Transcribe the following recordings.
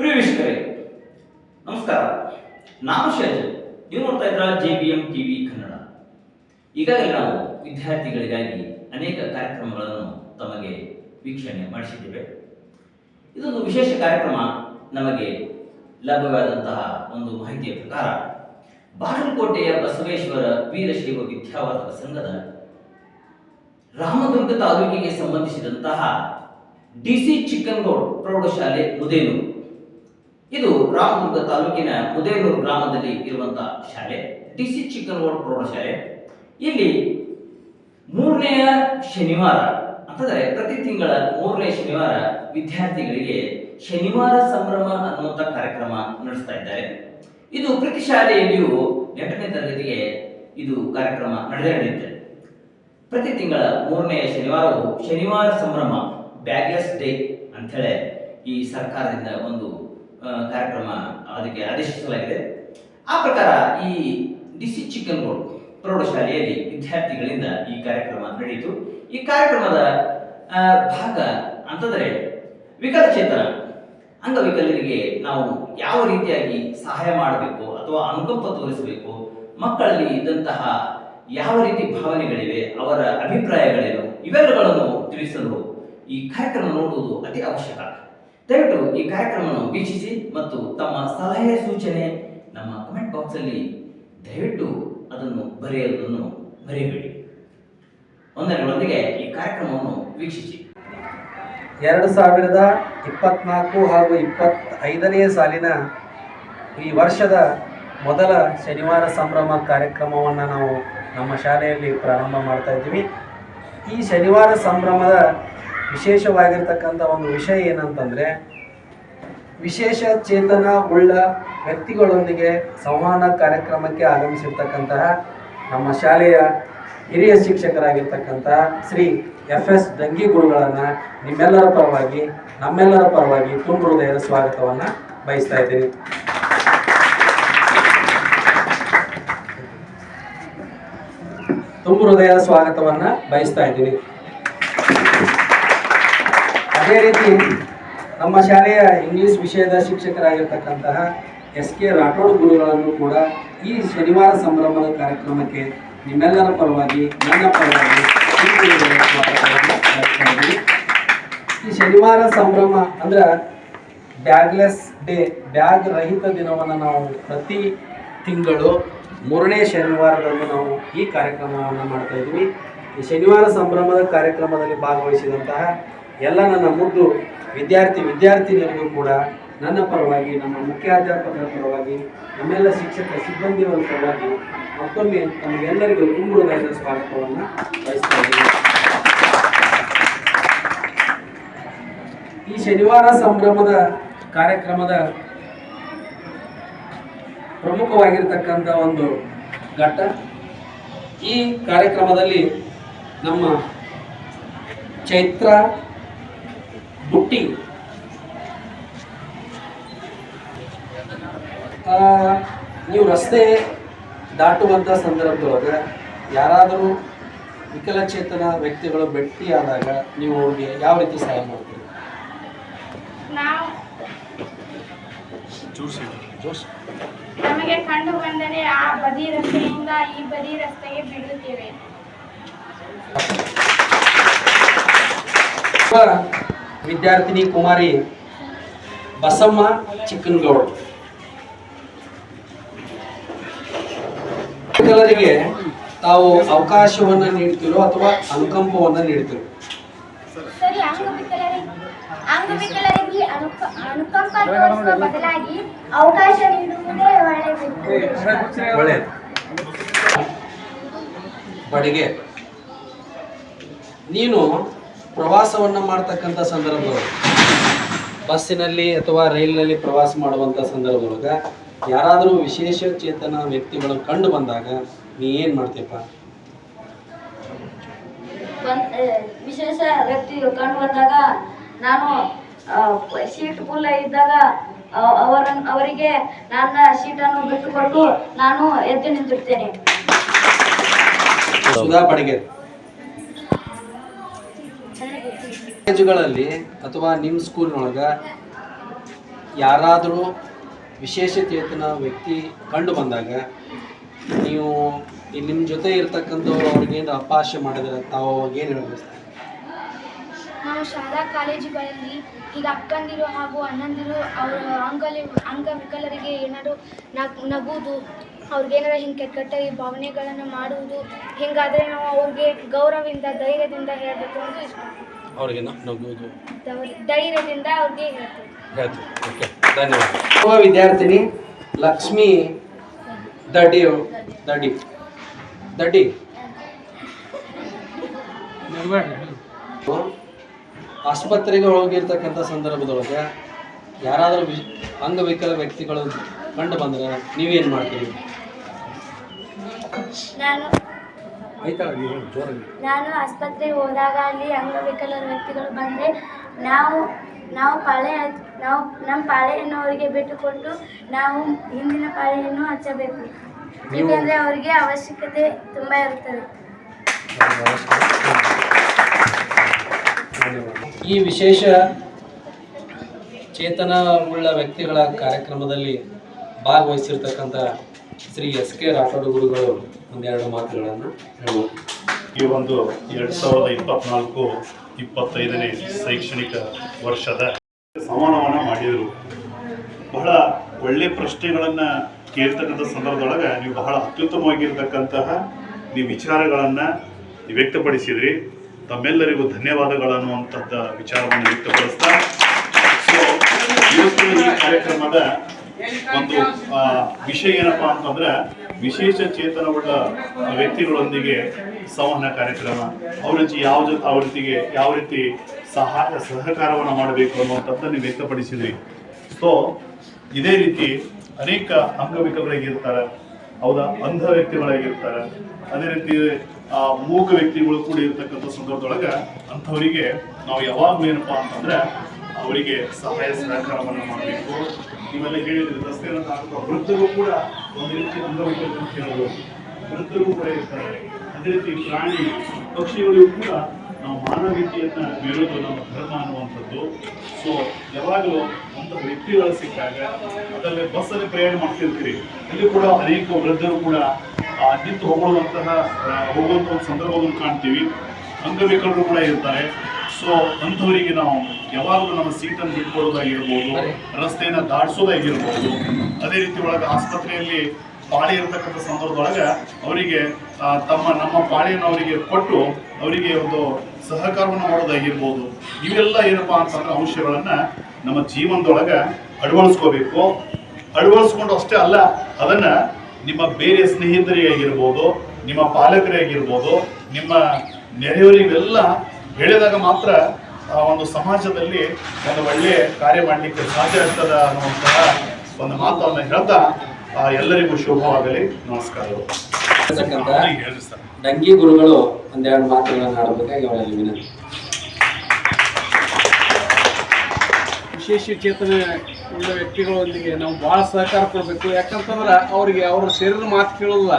ಪ್ರಿಯ ವೀಕ್ಷಕರೇ ನಮಸ್ಕಾರ. ನಾನು ಶೈಲ್ ನೀವು ನೋಡ್ತಾ ಇದ್ರ J B M TV Kannada. ಈಗಾಗಲೇ ನಾವು ವಿದ್ಯಾರ್ಥಿಗಳಿಗಾಗಿ ಅನೇಕ ಕಾರ್ಯಕ್ರಮಗಳನ್ನು ತಮಗೆ ವೀಕ್ಷಣೆ ಮಾಡಿಸಿದ್ದೇವೆ. ಇದೊಂದು ವಿಶೇಷ ಕಾರ್ಯಕ್ರಮ, ನಮಗೆ ಲಭ್ಯವಾದಂತಹ ಒಂದು ಮಾಹಿತಿಯ ಪ್ರಕಾರ, ಬಾಗಲಕೋಟೆಯ ಬಸವೇಶ್ವರ ವೀರಶೈವ ವಿದ್ಯಾವರ್ಧಕ ಸಂಘದ ರಾಮದುರ್ಗ ತಾಲೂಕಿಗೆ ಸಂಬಂಧಿಸಿದಂತಹ ಡಿಸಿ ಚಿಕ್ಕನ್ಗೌಡ್ ಪ್ರೌಢಶಾಲೆ ಮುದೇನೂರು. ಇದು ರಾಮದುರ್ಗ ತಾಲೂಕಿನ ಮುದೇನೂರು ಗ್ರಾಮದಲ್ಲಿ ಇರುವಂತಹ ಶಾಲೆ ಡಿಸಿ ಪ್ರೌಢ ಪ್ರೌಢಶಾಲೆ. ಇಲ್ಲಿ ಮೂರನೆಯ ಶನಿವಾರ, ಅಂತಂದ್ರೆ ಪ್ರತಿ ತಿಂಗಳ ಮೂರನೇ ಶನಿವಾರ ವಿದ್ಯಾರ್ಥಿಗಳಿಗೆ ಶನಿವಾರ ಸಂಭ್ರಮ ಅನ್ನುವಂಥ ಕಾರ್ಯಕ್ರಮ ನಡೆಸ್ತಾ ಇದ್ದಾರೆ. ಇದು ಪ್ರತಿ ಶಾಲೆಯಲ್ಲಿಯೂ ಎಂಟನೇ ತರಗತಿಗೆ ಇದು ಕಾರ್ಯಕ್ರಮ ನಡೆದೇ ಪ್ರತಿ ತಿಂಗಳ ಮೂರನೆಯ ಶನಿವಾರವು ಶನಿವಾರ ಸಂಭ್ರಮ ಬ್ಯಾಗ್ಲೆಸ್ ಡೇ ಅಂಥೇಳಿ ಈ ಸರ್ಕಾರದಿಂದ ಒಂದು ಕಾರ್ಯಕ್ರಮ ಅದಕ್ಕೆ ಆದೇಶಿಸಲಾಗಿದೆ. ಆ ಪ್ರಕಾರ ಈ ಡಿ ಸಿ ರೋಡ್ ಪ್ರೌಢಶಾಲೆಯಲ್ಲಿ ವಿದ್ಯಾರ್ಥಿಗಳಿಂದ ಈ ಕಾರ್ಯಕ್ರಮ ನಡೆಯಿತು. ಈ ಕಾರ್ಯಕ್ರಮದ ಭಾಗ ಅಂತಂದರೆ ವಿಕಲಚೇತನ, ಅಂಗವಿಕಲರಿಗೆ ನಾವು ಯಾವ ರೀತಿಯಾಗಿ ಸಹಾಯ ಮಾಡಬೇಕು ಅಥವಾ ಅನುಕಂಪ ತೋರಿಸಬೇಕು, ಮಕ್ಕಳಲ್ಲಿ ಇದ್ದಂತಹ ಯಾವ ರೀತಿ ಭಾವನೆಗಳಿವೆ, ಅವರ ಅಭಿಪ್ರಾಯಗಳೇನು, ಇವೆಲ್ಲಗಳನ್ನು ತಿಳಿಸಲು ಈ ಕಾರ್ಯಕ್ರಮ ನೋಡುವುದು ಅತಿ ಅವಶ್ಯಕ. ದಯವಿಟ್ಟು ಈ ಕಾರ್ಯಕ್ರಮವನ್ನು ವೀಕ್ಷಿಸಿ ಮತ್ತು ತಮ್ಮ ಸಲಹೆ ಸೂಚನೆ ನಮ್ಮ ಕಮೆಂಟ್ ಬಾಕ್ಸಲ್ಲಿ ದಯವಿಟ್ಟು ಅದನ್ನು ಬರೆಯುವುದನ್ನು ಮರೆಯಬೇಡಿ. ಒಂದರೊಂದಿಗೆ ಈ ಕಾರ್ಯಕ್ರಮವನ್ನು ವೀಕ್ಷಿಸಿ. ಎರಡು ಸಾವಿರದ ಇಪ್ಪತ್ನಾಲ್ಕು ಹಾಗೂ ಇಪ್ಪತ್ತೈದನೇ ಸಾಲಿನ ಈ ವರ್ಷದ ಮೊದಲ ಶನಿವಾರ ಸಂಭ್ರಮ ಕಾರ್ಯಕ್ರಮವನ್ನು ನಾವು ನಮ್ಮ ಶಾಲೆಯಲ್ಲಿ ಪ್ರಾರಂಭ ಮಾಡ್ತಾ ಇದ್ದೀವಿ. ಈ ಶನಿವಾರ ಸಂಭ್ರಮದ ವಿಶೇಷವಾಗಿರ್ತಕ್ಕಂಥ ಒಂದು ವಿಷಯ ಏನಂತಂದರೆ, ವಿಶೇಷ ಚೇತನ ಉಳ್ಳ ವ್ಯಕ್ತಿಗಳೊಂದಿಗೆ ಸಂವಹನ ಕಾರ್ಯಕ್ರಮಕ್ಕೆ ಆಗಮಿಸಿರ್ತಕ್ಕಂತಹ ನಮ್ಮ ಶಾಲೆಯ ಹಿರಿಯ ಶಿಕ್ಷಕರಾಗಿರ್ತಕ್ಕಂತಹ ಶ್ರೀ ಎಫ್ ಎಸ್ ದಂಗಿ ಗುರುಗಳನ್ನು ನಿಮ್ಮೆಲ್ಲರ ಪರವಾಗಿ, ನಮ್ಮೆಲ್ಲರ ಪರವಾಗಿ ತುಂಬ ಹೃದಯದ ಸ್ವಾಗತವನ್ನು ಬಯಸ್ತಾ ಇದ್ದೀನಿ. ತುಂಬ ಹೃದಯದ ಸ್ವಾಗತವನ್ನು ಬಯಸ್ತಾ ಇದ್ದೀನಿ. ಅದೇ ರೀತಿ ನಮ್ಮ ಶಾಲೆಯ ಇಂಗ್ಲಿಷ್ ವಿಷಯದ ಶಿಕ್ಷಕರಾಗಿರ್ತಕ್ಕಂತಹ ಎಸ್ ಕೆ ರಾಠೋಡ್ ಗುರುಗಳನ್ನು ಕೂಡ ಈ ಶನಿವಾರ ಸಂಭ್ರಮದ ಕಾರ್ಯಕ್ರಮಕ್ಕೆ ನಿಮ್ಮೆಲ್ಲರ ಪರವಾಗಿ ನನ್ನ ಪರವಾಗಿ ಈ ಶನಿವಾರ ಸಂಭ್ರಮ ಅಂದ್ರೆ ಬ್ಯಾಗ್ಲೆಸ್ ಡೇ, ಬ್ಯಾಗ್ ರಹಿತ ದಿನವನ್ನು ನಾವು ಪ್ರತಿ ತಿಂಗಳು ಮೂರನೇ ಶನಿವಾರದಂದು ನಾವು ಈ ಕಾರ್ಯಕ್ರಮವನ್ನು ಮಾಡ್ತಾ ಇದ್ವಿ ಈ ಶನಿವಾರ ಸಂಭ್ರಮದ ಕಾರ್ಯಕ್ರಮದಲ್ಲಿ ಭಾಗವಹಿಸಿದಂತಹ ಎಲ್ಲ ನನ್ನ ಮುದ್ದು ವಿದ್ಯಾರ್ಥಿ ವಿದ್ಯಾರ್ಥಿನಿಯರಿಗೂ ಕೂಡ ನನ್ನ ಪರವಾಗಿ, ನಮ್ಮ ಮುಖ್ಯಾಧ್ಯಾಪಕರ ಪರವಾಗಿ, ನಮ್ಮೆಲ್ಲ ಶಿಕ್ಷಕ ಸಿಬ್ಬಂದಿಯವರ ಪರವಾಗಿ ಮತ್ತೊಮ್ಮೆ ನಮಗೆಲ್ಲರಿಗೂ ತುಂಬುವುದಾದ ಸ್ವಾಗತವನ್ನು ಬಯಸ್ತಾ ಈ ಶನಿವಾರ ಸಂಭ್ರಮದ ಕಾರ್ಯಕ್ರಮದ ಪ್ರಮುಖವಾಗಿರ್ತಕ್ಕಂಥ ಒಂದು ಘಟ್ಟ. ಈ ಕಾರ್ಯಕ್ರಮದಲ್ಲಿ ನಮ್ಮ ಚೈತ್ರ ಬುಟ್ಟಿ ಆ, ನೀವು ರಸ್ತೆ ದಾಟುವಂಥ ಸಂದರ್ಭದೊಳಗೆ ಯಾರಾದರೂ ವಿಕಲಚೇತನ ವ್ಯಕ್ತಿಗಳು ಭೇಟಿಯಾದಾಗ ನೀವು ಅವ್ರಿಗೆ ಯಾವ ರೀತಿ ಸಹಾಯ ಮಾಡ್ತೀರಿ? ನಾವು ನಮಗೆ ಕಂಡು ಬಂದರೆ ಆ ಬದಿ ರಸ್ತೆಯಿಂದ ಈ ಬದಿ ರಸ್ತೆಗೆ ಬಿಡುತ್ತೇವೆ ವಿದ್ಯಾರ್ಥಿನಿ ಕುಮಾರಿ ಬಸಮ್ಮ ಚಿಕ್ಕನ್ಗೌಡ್. ಎಲ್ಲರಿಗೆ ತಾವು ಅವಕಾಶವನ್ನು ನೀಡ್ತಿರೋ ಅಥವಾ ಅನುಕಂಪವನ್ನು ನೀಡ್ತಿರೋ. ಸರಿ ಅಂಗವಿಕಲರಿಗೆ ಅಂಗವಿಕಲರಿಗೆ ಅನುಕ ಅನುಕಂಪ ತೋರಿಸುವ ಬದಲಾಗಿ ಅವಕಾಶ ನೀಡುವುದೇ ಒಳ್ಳೆಯದು ಒಳ್ಳೆಯದು. ಬಡಿಗೆ. ನೀನು ಪ್ರವಾಸವನ್ನ ಮಾಡ್ತಕ್ಕಂಥ ಸಂದರ್ಭದೊಳಗೆ. ಬಸ್ಸಿನಲ್ಲಿ ಅಥವಾ ರೈಲಿನಲ್ಲಿ ಪ್ರವಾಸ ಮಾಡುವಂಥ ಸಂದರ್ಭದೊಳಗೆ ಯಾರಾದರೂ ವಿಶೇಷ ಚೇತನ ವ್ಯಕ್ತಿಗಳು ಕಂಡು ಬಂದಾಗ ನೀ ಏನು ಮಾಡ್ತೀಯಪ್ಪ? ವಿಶೇಷ ವ್ಯಕ್ತಿ ಕಂಡು ಬಂದಾಗ ನಾನು ಸೀಟ್ ಫುಲ್ ಇದ್ದಾಗ ಅವ- ಅವರ ಅವರಿಗೆ ನನ್ನ ಸೀಟನ್ನು ಬಿಟ್ಟುಕೊಟ್ಟು ನಾನು ಎದ್ದು ನಿಂತಿರ್ತೇನೆ. ಸುಧಾ ಕಾಲೇಜುಗಳಲ್ಲಿ ಅಥವಾ ನಿಮ್ಮ ಸ್ಕೂಲ್ನೊಳಗೆ ಯಾರಾದರೂ ವಿಶೇಷ ಚೇತನ ವ್ಯಕ್ತಿ ಕಂಡು ಬಂದಾಗ ನೀವು ನಿಮ್ಮ ಜೊತೆ ಇರ್ತಕ್ಕಂಥವ್ರು ಅವ್ರಿಗೇನು ಅಪಾಶೆ ಮಾಡಿದ್ರೆ ತಾವು ಏನು ಹೇಳಬೇಕು? ನಾವು ಶಾಲಾ ಕಾಲೇಜುಗಳಲ್ಲಿ ಈಗ ಅಕ್ಕಂದಿರು ಹಾಗೂ ಅಣ್ಣಂದಿರು ಅವರ ಅಂಗಲಿ ಅಂಗವಿಕಲರಿಗೆ ಏನಾದರೂ ನಗ್ ನಗುವುದು ಅವ್ರಿಗೇನಾರ ಹಿಂಗೆ ಕೆಟ್ಟ ಈ ಭಾವನೆಗಳನ್ನು ಮಾಡುವುದು, ಹಿಂಗಾದರೆ ನಾವು ಅವ್ರಿಗೆ ಗೌರವದಿಂದ, ಧೈರ್ಯದಿಂದ ಹೇಳಬೇಕು ಅಂತ ಇಷ್ಟ. ಅವ್ರಿಗೆ ಧೈರ್ಯದಿಂದ ಅವ್ರಿಗೆ ಹೇಳ್ತೀವಿ. ಹೇಳ್ತೀವಿ. ಓಕೆ ಧನ್ಯವಾದ. ಯುವ ವಿದ್ಯಾರ್ಥಿನಿ ಲಕ್ಷ್ಮಿ ದಡಿ ದಡಿ ದಡ್ಡಿ. ಆಸ್ಪತ್ರೆಗೆ ಹೋಗಿರ್ತಕ್ಕಂಥ ಸಂದರ್ಭದೊಳಗೆ ಯಾರಾದರೂ ವಿ ಅಂಗವಿಕಲ ವ್ಯಕ್ತಿಗಳು ಕಂಡು ಬಂದರೆ ನೀವೇನು ಮಾಡ್ತೀರಿ? ನಾನು ನಾನು ಆಸ್ಪತ್ರೆಗೆ ಹೋದಾಗ ಅಲ್ಲಿ ಅಂಗವಿಕಲರ ವ್ಯಕ್ತಿಗಳು ಬಂದರೆ ನಾವು ನಾವು ಪಾಳೆ ನಾವು ನಮ್ಮ ಪಾಳೆಯನ್ನು ಅವರಿಗೆ ಬಿಟ್ಟುಕೊಟ್ಟು ನಾವು ಹಿಂದಿನ ಪಾಳೆಯನ್ನು ಹಚ್ಚಬೇಕು. ಏಕೆಂದರೆ ಅವರಿಗೆ ಅವಶ್ಯಕತೆ ತುಂಬ ಇರುತ್ತದೆ. ಈ ವಿಶೇಷ ಚೇತನ ಉಳ್ಳ ವ್ಯಕ್ತಿಗಳ ಕಾರ್ಯಕ್ರಮದಲ್ಲಿ ಭಾಗವಹಿಸಿರ್ತಕ್ಕಂಥ ಶ್ರೀ ಎಸ್ ಕೆ ರಾಠೋಡ್ ಗುರುಗಳು ಒಂದೆರಡು ಮಾತುಗಳನ್ನು ಹೇಳ್ಬೋದು ಈ ಒಂದು ಎರಡು ಸಾವಿರದ ಇಪ್ಪತ್ನಾಲ್ಕು ಇಪ್ಪತ್ತೈದನೇ ಶೈಕ್ಷಣಿಕ ವರ್ಷದ ಸಮಾನವನ್ನ ಮಾಡಿದರು. ಬಹಳ ಒಳ್ಳೆ ಪ್ರಶ್ನೆಗಳನ್ನು ಕೇಳ್ತಕ್ಕಂಥ ಸಂದರ್ಭದೊಳಗೆ ನೀವು ಬಹಳ ಅತ್ಯುತ್ತಮವಾಗಿರ್ತಕ್ಕಂತಹ ನೀವು ವಿಚಾರಗಳನ್ನು ವ್ಯಕ್ತಪಡಿಸಿದ್ರಿ. ತಮ್ಮೆಲ್ಲರಿಗೂ ಧನ್ಯವಾದಗಳು ಅನ್ನುವಂಥದ್ದು ವಿಚಾರವನ್ನು ವ್ಯಕ್ತಪಡಿಸ್ತಾ. ಸೊ ಈ ಕಾರ್ಯಕ್ರಮದ ಒಂದು ವಿಷಯ ಏನಪ್ಪಾ ಅಂತಂದ್ರೆ ವಿಶೇಷ ಚೇತನವುಳ್ಳ ವ್ಯಕ್ತಿಗಳೊಂದಿಗೆ ಸಂವಹನ ಕಾರ್ಯಕ್ರಮ ಅವ್ರ ಯಾವ ಜೊತೆ ಅವ್ರ ಯಾವ ರೀತಿ ಸಹಾಯ ಸಹಕಾರವನ್ನು ಮಾಡಬೇಕು ಅನ್ನುವಂಥದ್ದನ್ನು ನೀವು ವ್ಯಕ್ತಪಡಿಸಿದ್ರಿ ಸೊ ಇದೇ ರೀತಿ ಅನೇಕ ಅಂಗವಿಕಲರಾಗಿರ್ತಾರೆ ಹೌದಾ? ಅಂಧ ವ್ಯಕ್ತಿಗಳಾಗಿರ್ತಾರೆ. ಅದೇ ರೀತಿ ಆ, ಮೂಕ ವ್ಯಕ್ತಿಗಳು ಕೂಡ ಇರ್ತಕ್ಕಂಥ ಸಂದರ್ಭದೊಳಗೆ ಅಂಥವರಿಗೆ ನಾವು ಯಾವಾಗಲೂ ಏನಪ್ಪಾ ಅಂತಂದ್ರೆ ಅವರಿಗೆ ಸಹಾಯ ಸಹಕಾರವನ್ನು ಮಾಡಬೇಕು. ನೀವೆಲ್ಲ ಹೇಳಿದ್ರೆ ರಸ್ತೆಯನ್ನು ದಾಟುವ ವೃದ್ಧರು ಕೂಡ ಒಂದು ರೀತಿ ಅಂಗವಿಕಲರು ಹೇಳ್ಬೋದು. ವೃದ್ಧರು ಕೂಡ ಇರ್ತಾರೆ. ಅದೇ ರೀತಿ ಪ್ರಾಣಿ ಪಕ್ಷಿಗಳಿಗೂ ಕೂಡ ನಾವು ಮಾನವೀಯತೆಯನ್ನ ಮೇಲೋದು ನಮ್ಮ ಧರ್ಮ ಅನ್ನುವಂಥದ್ದು. ಸೊ ಯಾವಾಗಲೂ ಅಂತ ವ್ಯಕ್ತಿಗಳು ಸಿಕ್ಕಾಗ ಅದರಲ್ಲಿ ಬಸ್ಸಲ್ಲಿ ಪ್ರಯಾಣ ಮಾಡ್ತಿರ್ತೀರಿ. ಅಲ್ಲಿ ಕೂಡ ಅನೇಕ ವೃದ್ಧರು ಕೂಡ ನಿಂತು ಹೋಗುವಂತಹ ಹೋಗುವಂಥ ಒಂದು ಸಂದರ್ಭವನ್ನು ಕಾಣ್ತೀವಿ. ಅಂಗವಿಕಲರು ಕೂಡ ಇರ್ತಾರೆ. ಸೊ ಅಂಥವರಿಗೆ ನಾವು ಯಾವಾಗಲೂ ನಮ್ಮ ಸೀಟನ್ನು ಬಿಟ್ಕೊಡೋದಾಗಿರ್ಬೋದು ರಸ್ತೆಯನ್ನು ದಾಟಿಸೋದಾಗಿರ್ಬೋದು ಅದೇ ರೀತಿ ಒಳಗೆ ಆಸ್ಪತ್ರೆಯಲ್ಲಿ ಪಾಳಿ ಇರತಕ್ಕಂಥ ಸಂದರ್ಭದೊಳಗೆ ಅವರಿಗೆ ತಮ್ಮ ನಮ್ಮ ಪಾಳಿಯನ್ನು ಅವರಿಗೆ ಕೊಟ್ಟು ಅವರಿಗೆ ಒಂದು ಸಹಕಾರವನ್ನು ಮಾಡೋದಾಗಿರ್ಬೋದು. ಇವೆಲ್ಲ ಏನಪ್ಪಾ ಅಂತಂದ್ರೆ ಅಂಶಗಳನ್ನ ನಮ್ಮ ಜೀವನದೊಳಗೆ ಅಳವಡಿಸ್ಕೋಬೇಕು. ಅಳವಡಿಸ್ಕೊಂಡು ಅಷ್ಟೇ ಅಲ್ಲ ಅದನ್ನ ನಿಮ್ಮ ಬೇರೆ ಸ್ನೇಹಿತರಿಗಾಗಿರ್ಬೋದು ನಿಮ್ಮ ಪಾಲಕರಿಗಾಗಿರ್ಬೋದು ನಿಮ್ಮ ನೆರೆಯವರಿಗೆಲ್ಲ ಹೇಳಿದಾಗ ಮಾತ್ರ ಒಂದು ಸಮಾಜದಲ್ಲಿ ಒಂದು ಒಳ್ಳೆಯ ಕಾರ್ಯ ಮಾಡಲಿಕ್ಕೆ ಸಾಧ್ಯ ಆಗ್ತದ ಅನ್ನುವಂತಹ ಒಂದು ಮಾತನ್ನು ಹೇಳ್ತಾ ಆ, ಎಲ್ಲರಿಗೂ ಶುಭವಾಗಲಿ. ನಮಸ್ಕಾರಗಳು. ಇರ್ತಕ್ಕಂಥ ಹೇಳಿ ಸರ್. ಡಂಗಿ ಗುರುಗಳು ಒಂದೆರಡು ಮಾತುಗಳನ್ನು ಆಡಬೇಕಾಗಿ ಅವರಲ್ಲಿ ವಿನಂತಿ. ವಿಶೇಷ ಚೇತನ ಉಳ್ಳ ವ್ಯಕ್ತಿಗಳೊಂದಿಗೆ ನಾವು ಭಾಳ ಸಹಕಾರ ಕೊಡಬೇಕು. ಯಾಕಂತಂದ್ರೆ ಅವ್ರಿಗೆ ಅವ್ರ ಶರೀರ ಮಾತು ಕೇಳೋದಿಲ್ಲ.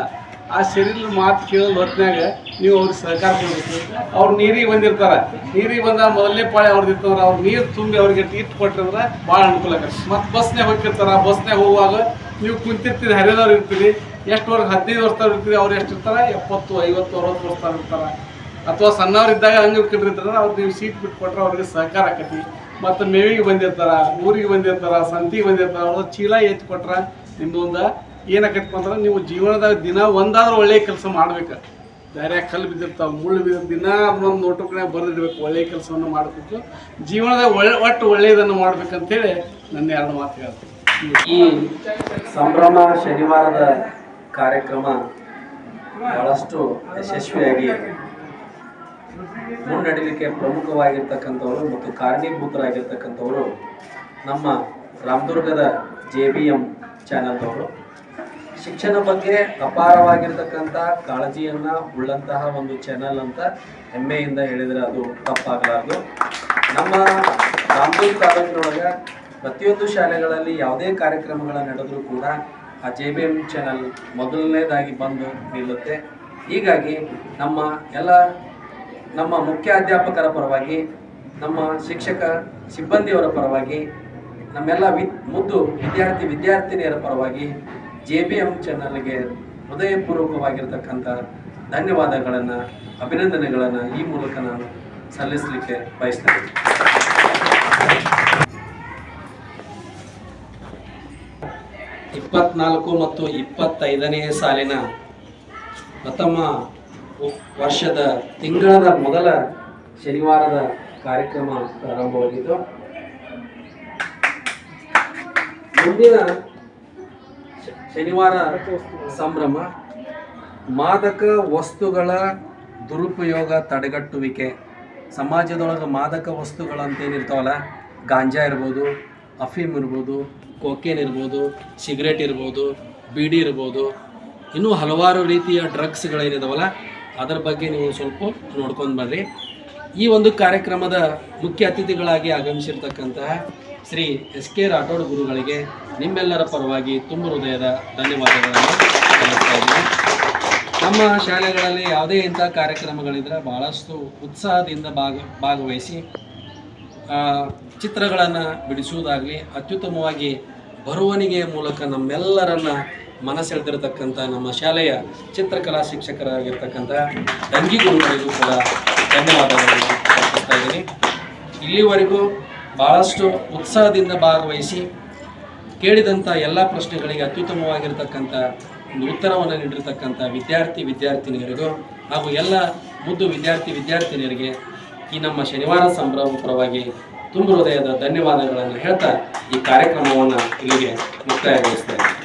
ಆ ಶರೀರದ ಮಾತು ಕೇಳೋದು ಹೊತ್ತಿನಾಗ ನೀವು ಅವ್ರಿಗೆ ಸಹಕಾರ ಕೊಡಬೇಕು. ಅವ್ರು ನೀರಿಗೆ ಬಂದಿರ್ತಾರೆ. ನೀರಿಗೆ ಬಂದಾಗ ಮೊದಲನೇ ಪಾಳಿ ಅವ್ರದ್ದು ಇರ್ತಾರೆ ಅವ್ರು ನೀರು ತುಂಬಿ ಅವ್ರಿಗೆ ಟೀಟ್ ಕೊಟ್ಟಿದ್ರೆ ಭಾಳ ಅನುಕೂಲ ಆಗತ್ತೆ. ಮತ್ತು ಬಸ್ನೇ ಹೋಗಿರ್ತಾರೆ ಬಸ್ನೇ ಹೋಗುವಾಗ ನೀವು ಕುಂತಿರ್ತೀರಿ, ಹರಿದವ್ರು ಇರ್ತೀರಿ ಎಷ್ಟು ವರ್ಷ ಹದಿನೈದು ವರ್ಷದವ್ರು ಇರ್ತೀರಿ, ಅವ್ರು ಎಷ್ಟು ಇರ್ತಾರೆ? ಎಪ್ಪತ್ತು, ಐವತ್ತು, ಅರವತ್ತು ವರ್ಷದವ್ರು ಇರ್ತಾರೆ. ಅಥವಾ ಸಣ್ಣವ್ರು ಇದ್ದಾಗ ಹಂಗೆ ಇರ್ತಾರೆ ಅವ್ರು ನೀವು ಸೀಟ್ ಬಿಟ್ಟು ಕೊಟ್ಟರೆ ಅವ್ರಿಗೆ ಸಹಕಾರ ಆಕತಿ. ಮತ್ತು ಮೇವಿಗೆ ಬಂದಿರ್ತಾರೆ, ಊರಿಗೆ ಬಂದಿರ್ತಾರೆ, ಸಂತಿಗೆ ಬಂದಿರ್ತಾರೆ ಅವ್ರದ್ದು ಚೀಲ ಎತ್ತಿ ಕೊಟ್ರೆ ನಿಮ್ದೊಂದು ಏನಾಕೈತಿ ಅಂದ್ರೆ ನೀವು ಜೀವನದಾಗ ದಿನ ಒಂದಾದ್ರೂ ಒಳ್ಳೆಯ ಕೆಲಸ ಮಾಡ್ಬೇಕು. ಬೇರೆ ಕಲ್ಲು ಬಿದ್ದಿರ್ತಾವೆ, ಮುಳ್ಳು ಬಿದ್ದ ದಿನ ಅದನ್ನೊಂದು ನೋಟಕ್ಕೆ ಬರೆದಿಡ್ಬೇಕು ಒಳ್ಳೆಯ ಕೆಲಸವನ್ನು ಮಾಡಬೇಕು. ಜೀವನದಾಗ ಒಳ್ಳೆ ಒಟ್ಟು ಒಳ್ಳೆಯದನ್ನು ಮಾಡ್ಬೇಕಂತೇಳಿ ನನ್ನ ಎರಡು ಮಾತು ಹೇಳ್ತೀನಿ. ಈ ಸಂಭ್ರಮ ಶನಿವಾರದ ಕಾರ್ಯಕ್ರಮ ಬಹಳಷ್ಟು ಯಶಸ್ವಿಯಾಗಿ ಮುನ್ನಡೀಲಿಕ್ಕೆ ಪ್ರಮುಖವಾಗಿರ್ತಕ್ಕಂಥವರು ಮತ್ತು ಕಾರಣೀಭೂತರಾಗಿರ್ತಕ್ಕಂಥವರು ನಮ್ಮ ರಾಮದುರ್ಗದ ಜೆ ಬಿ ಎಂ ಚಾನಲ್ದವರು ಶಿಕ್ಷಣ ಬಗ್ಗೆ ಅಪಾರವಾಗಿರ್ತಕ್ಕಂಥ ಕಾಳಜಿಯನ್ನು ಉಳ್ಳಂತಹ ಒಂದು ಚಾನಲ್ ಅಂತ ಹೆಮ್ಮೆಯಿಂದ ಹೇಳಿದರೆ ಅದು ತಪ್ಪಾಗಲಾರ್ದು. ನಮ್ಮ ರಾಮದುರ್ಗ ತಾಲೂಕಿನೊಳಗೆ ಪ್ರತಿಯೊಂದು ಶಾಲೆಗಳಲ್ಲಿ ಯಾವುದೇ ಕಾರ್ಯಕ್ರಮಗಳ ನಡೆದರೂ ಕೂಡ ಆ ಜೆ ಬಿ ಎಂ ಚಾನಲ್ ಮೊದಲನೇದಾಗಿ ಬಂದು ನಿಲ್ಲುತ್ತೆ. ಹೀಗಾಗಿ ನಮ್ಮ ಎಲ್ಲ ನಮ್ಮ ಮುಖ್ಯ ಅಧ್ಯಾಪಕರ ಪರವಾಗಿ, ನಮ್ಮ ಶಿಕ್ಷಕ ಸಿಬ್ಬಂದಿಯವರ ಪರವಾಗಿ, ನಮ್ಮೆಲ್ಲ ವಿ ಮುದ್ದು ವಿದ್ಯಾರ್ಥಿ ವಿದ್ಯಾರ್ಥಿನಿಯರ ಪರವಾಗಿ ಜೆ ಬಿ ಎಂ ಚಾನಲ್ಗೆ ಹೃದಯಪೂರ್ವಕವಾಗಿರ್ತಕ್ಕಂಥ ಧನ್ಯವಾದಗಳನ್ನು, ಅಭಿನಂದನೆಗಳನ್ನು ಈ ಮೂಲಕ ನಾನು ಸಲ್ಲಿಸಲಿಕ್ಕೆ ಬಯಸ್ತೇನೆ. ಇಪ್ಪತ್ನಾಲ್ಕು ಮತ್ತು ಇಪ್ಪತ್ತೈದನೇ ಸಾಲಿನ ಪ್ರಥಮ ವರ್ಷದ ತಿಂಗಳದ ಮೊದಲ ಶನಿವಾರದ ಕಾರ್ಯಕ್ರಮ ಪ್ರಾರಂಭವಾಗಿದ್ದು, ಮುಂದಿನ ಶನಿವಾರ ಸಂಭ್ರಮ. ಮಾದಕ ವಸ್ತುಗಳ ದುರುಪಯೋಗ ತಡೆಗಟ್ಟುವಿಕೆ. ಸಮಾಜದೊಳಗೆ ಮಾದಕ ವಸ್ತುಗಳಂತೇನಿರ್ತಾವಲ್ಲ ಗಾಂಜಾ ಇರ್ಬೋದು, ಅಫೀಮ್ ಇರ್ಬೋದು, ಕೋಕೇನ್ ಇರ್ಬೋದು, ಸಿಗರೇಟ್ ಇರ್ಬೋದು, ಬೀಡಿ ಇರ್ಬೋದು, ಇನ್ನೂ ಹಲವಾರು ರೀತಿಯ ಡ್ರಗ್ಸ್ಗಳೇನಿದಾವಲ್ಲ, ಅದರ ಬಗ್ಗೆ ನೀವು ಸ್ವಲ್ಪ ನೋಡ್ಕೊಂಡು ಬರ್ರಿ. ಈ ಒಂದು ಕಾರ್ಯಕ್ರಮದ ಮುಖ್ಯ ಅತಿಥಿಗಳಾಗಿ ಆಗಮಿಸಿರ್ತಕ್ಕಂತಹ ಶ್ರೀ ಎಸ್ ಕೆ ರಾಠೋಡ್ ಗುರುಗಳಿಗೆ ನಿಮ್ಮೆಲ್ಲರ ಪರವಾಗಿ ತುಂಬ ಹೃದಯದ ಧನ್ಯವಾದಗಳನ್ನು ಸಲ್ಲಿಸ್ತಾ ನಮ್ಮ ಶಾಲೆಗಳಲ್ಲಿ ಯಾವುದೇ ಇಂಥ ಕಾರ್ಯಕ್ರಮಗಳಿದ್ರೆ ಭಾಳಷ್ಟು ಉತ್ಸಾಹದಿಂದ ಭಾಗ, ಭಾಗವಹಿಸಿ ಚಿತ್ರಗಳನ್ನು ಬಿಡಿಸುವುದಾಗಲಿ, ಅತ್ಯುತ್ತಮವಾಗಿ ಬರವಣಿಗೆಯ ಮೂಲಕ ನಮ್ಮೆಲ್ಲರನ್ನ ಮನಸ್ಸೆಳೆದಿರತಕ್ಕಂಥ ನಮ್ಮ ಶಾಲೆಯ ಚಿತ್ರಕಲಾ ಶಿಕ್ಷಕರಾಗಿರ್ತಕ್ಕಂಥ ದಂಗಿ ಗುರುಗಳಿಗೂ ಕೂಡ ಧನ್ಯವಾದಗಳನ್ನು ಇಲ್ಲಿವರೆಗೂ ಭಾಳಷ್ಟು ಉತ್ಸಾಹದಿಂದ ಭಾಗವಹಿಸಿ ಕೇಳಿದಂಥ ಎಲ್ಲ ಪ್ರಶ್ನೆಗಳಿಗೆ ಅತ್ಯುತ್ತಮವಾಗಿರ್ತಕ್ಕಂಥ ಒಂದು ಉತ್ತರವನ್ನು ನೀಡಿರ್ತಕ್ಕಂಥ ವಿದ್ಯಾರ್ಥಿ, ವಿದ್ಯಾರ್ಥಿನಿಯರಿಗೂ ಹಾಗೂ ಎಲ್ಲ ಮುದ್ದು ವಿದ್ಯಾರ್ಥಿ, ವಿದ್ಯಾರ್ಥಿನಿಯರಿಗೆ ಈ ನಮ್ಮ ಶನಿವಾರ ಸಂಭ್ರಮ ಪರವಾಗಿ ತುಂಬ ಹೃದಯದ ಧನ್ಯವಾದಗಳನ್ನು ಹೇಳ್ತಾ ಈ ಕಾರ್ಯಕ್ರಮವನ್ನು ಇಲ್ಲಿಗೆ ಮುಕ್ತಾಯಗೊಳಿಸ್ತೇನೆ.